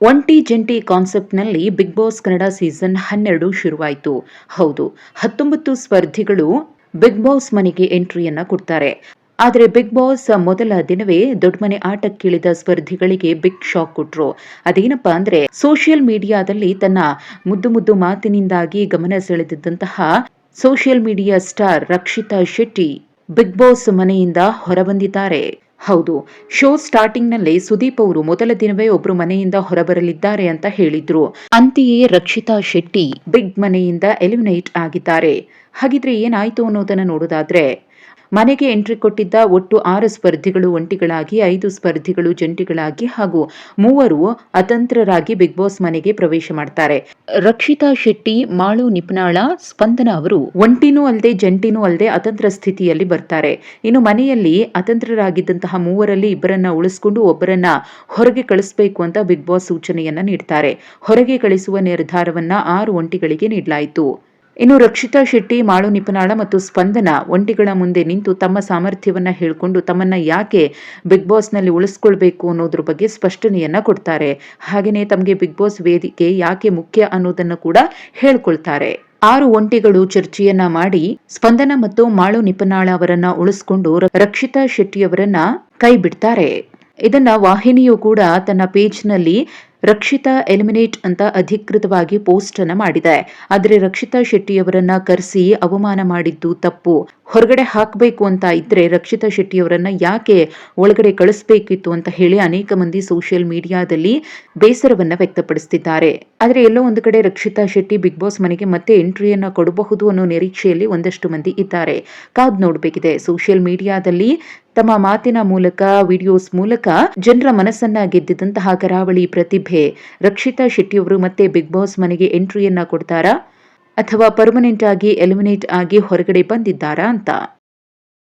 ಒಂಟಿ ಜಂಟಿ ಕಾನ್ಸೆಪ್ಟ್ನಲ್ಲಿ ಬಿಗ್ ಬಾಸ್ ಕನ್ನಡ ಸೀಸನ್ ಹನ್ನೆರಡು ಶುರುವಾಯಿತು. ಹೌದು, ಹತ್ತೊಂಬತ್ತು ಸ್ಪರ್ಧಿಗಳು ಬಿಗ್ ಬಾಸ್ ಮನೆಗೆ ಎಂಟ್ರಿಯನ್ನ ಕೊಡ್ತಾರೆ. ಆದರೆ ಬಿಗ್ ಬಾಸ್ ಮೊದಲ ದಿನವೇ ದೊಡ್ಡಮನೆ ಆಟಕ್ಕಿಳಿದ ಸ್ಪರ್ಧಿಗಳಿಗೆ ಬಿಗ್ ಶಾಕ್ ಕೊಟ್ರು. ಅದೇನಪ್ಪ ಅಂದ್ರೆ ಸೋಷಿಯಲ್ ಮೀಡಿಯಾದಲ್ಲಿ ತನ್ನ ಮುದ್ದು ಮುದ್ದು ಮಾತಿನಿಂದಾಗಿ ಗಮನ ಸೆಳೆದಿದ್ದಂತಹ social media star Rakshita Shetty Bigg Boss ಮನೆಯಿಂದ ಹೊರಬಂದಿದ್ದಾರೆ. ಹೌದು, ಶೋ ಸ್ಟಾರ್ಟಿಂಗ್ನಲ್ಲಿ ಸುದೀಪ್ ಅವರು ಮೊದಲ ದಿನವೇ ಒಬ್ರು ಮನೆಯಿಂದ ಹೊರಬರಲಿದ್ದಾರೆ ಅಂತ ಹೇಳಿದ್ರು. ಅಂತೆಯೇ ರಕ್ಷಿತಾ ಶೆಟ್ಟಿ ಬಿಗ್ ಮನೆಯಿಂದ ಎಲಿಮಿನೇಟ್ ಆಗಿದ್ದಾರೆ. ಹಾಗಿದ್ರೆ ಏನಾಯ್ತು ಅನ್ನೋದನ್ನ ನೋಡೋದಾದ್ರೆ ಮನೆಗೆ ಎಂಟ್ರಿ ಕೊಟ್ಟಿದ್ದ ಒಟ್ಟು ಆರು ಸ್ಪರ್ಧಿಗಳು ಒಂಟಿಗಳಾಗಿ, ಐದು ಸ್ಪರ್ಧಿಗಳು ಜಂಟಿಗಳಾಗಿ ಹಾಗೂ ಮೂವರು ಅತಂತ್ರರಾಗಿ ಬಿಗ್ ಬಾಸ್ ಮನೆಗೆ ಪ್ರವೇಶ ಮಾಡ್ತಾರೆ. ರಕ್ಷಿತಾ ಶೆಟ್ಟಿ, ಮಾಳು ನಿಪ್ನಾಳ, ಸ್ಪಂದನ ಅವರು ಒಂಟಿನೂ ಅಲ್ಲದೆ ಜಂಟಿನೂ ಅಲ್ಲದೆ ಅತಂತ್ರ ಸ್ಥಿತಿಯಲ್ಲಿ ಬರ್ತಾರೆ. ಇನ್ನು ಮನೆಯಲ್ಲಿ ಅತಂತ್ರರಾಗಿದ್ದಂತಹ ಮೂವರಲ್ಲಿ ಇಬ್ಬರನ್ನ ಉಳಿಸಿಕೊಂಡು ಒಬ್ಬರನ್ನ ಹೊರಗೆ ಕಳಿಸಬೇಕು ಅಂತ ಬಿಗ್ ಬಾಸ್ ಸೂಚನೆಯನ್ನ ನೀಡ್ತಾರೆ. ಹೊರಗೆ ಕಳಿಸುವ ನಿರ್ಧಾರವನ್ನ ಆರು ಒಂಟಿಗಳಿಗೆ ನೀಡಲಾಯಿತು. ಇನ್ನು ರಕ್ಷಿತಾ ಶೆಟ್ಟಿ, ಮಾಳು ನಿಪನಾಳ ಮತ್ತು ಸ್ಪಂದನ ಒಂಟಿಗಳ ಮುಂದೆ ನಿಂತು ತಮ್ಮ ಸಾಮರ್ಥ್ಯವನ್ನ ಹೇಳಿಕೊಂಡು ತಮ್ಮನ್ನ ಯಾಕೆ ಬಿಗ್ ಬಾಸ್ನಲ್ಲಿ ಉಳಿಸ್ಕೊಳ್ಬೇಕು ಅನ್ನೋದ್ರ ಬಗ್ಗೆ ಸ್ಪಷ್ಟನೆಯನ್ನ ಕೊಡ್ತಾರೆ. ಹಾಗೆಯೇ ತಮಗೆ ಬಿಗ್ ಬಾಸ್ ವೇದಿಕೆ ಯಾಕೆ ಮುಖ್ಯ ಅನ್ನೋದನ್ನು ಕೂಡ ಹೇಳ್ಕೊಳ್ತಾರೆ. ಆರು ಒಂಟಿಗಳು ಚರ್ಚೆಯನ್ನ ಮಾಡಿ ಸ್ಪಂದನ ಮತ್ತು ಮಾಳು ನಿಪನಾಳ ಅವರನ್ನ ಉಳಿಸ್ಕೊಂಡು ರಕ್ಷಿತಾ ಶೆಟ್ಟಿಯವರನ್ನ ಕೈ ಬಿಡ್ತಾರೆ. ಇದನ್ನ ವಾಹಿನಿಯು ಕೂಡ ತನ್ನ ಪೇಜ್ನಲ್ಲಿ ರಕ್ಷಿತಾ ಎಲಿಮಿನೇಟ್ ಅಂತ ಅಧಿಕೃತವಾಗಿ ಪೋಸ್ಟ್ ಅನ್ನ ಮಾಡಿದೆ. ಆದರೆ ರಕ್ಷಿತಾ ಶೆಟ್ಟಿಯವರನ್ನ ಕರೆಸಿ ಅವಮಾನ ಮಾಡಿದ್ದು ತಪ್ಪು. ಹೊರಗಡೆ ಹಾಕಬೇಕು ಅಂತ ಇದ್ರೆ ರಕ್ಷಿತಾ ಶೆಟ್ಟಿಯವರನ್ನ ಯಾಕೆ ಒಳಗಡೆ ಕಳಿಸ್ಬೇಕಿತ್ತು ಅಂತ ಹೇಳಿ ಅನೇಕ ಮಂದಿ ಸೋಷಿಯಲ್ ಮೀಡಿಯಾದಲ್ಲಿ ಬೇಸರವನ್ನ ವ್ಯಕ್ತಪಡಿಸುತ್ತಿದ್ದಾರೆ ಆದರೆ ಎಲ್ಲೋ ಒಂದು ಕಡೆ ರಕ್ಷಿತಾ ಶೆಟ್ಟಿ ಬಿಗ್ ಬಾಸ್ ಮನೆಗೆ ಮತ್ತೆ ಎಂಟ್ರಿಯನ್ನ ಕೊಡಬಹುದು ಅನ್ನೋ ನಿರೀಕ್ಷೆಯಲ್ಲಿ ಒಂದಷ್ಟು ಮಂದಿ ಇದ್ದಾರೆ. ಕಾದ್ ನೋಡಬೇಕಿದೆ. ಸೋಷಿಯಲ್ ಮೀಡಿಯಾದಲ್ಲಿ ತಮ್ಮ ಮಾತಿನ ಮೂಲಕ, ವಿಡಿಯೋಸ್ ಮೂಲಕ ಜನರ ಮನಸ್ಸನ್ನ ಗೆದ್ದಿದಂತಹ ಕರಾವಳಿ ಪ್ರತಿಭೆ. ರಕ್ಷಿತಾ ಶೆಟ್ಟಿಯವರು ಮತ್ತೆ ಬಿಗ್ ಬಾಸ್ ಮನೆಗೆ ಎಂಟ್ರಿಯನ್ನ ಕೊಡ್ತಾರಾ? ಅಥವಾ ಪರ್ಮನೆಂಟ್ ಆಗಿ ಎಲಿಮಿನೇಟ್ ಆಗಿ ಹೊರಗಡೆ ಬಂದಿದ್ದಾರಾ ಅಂತ?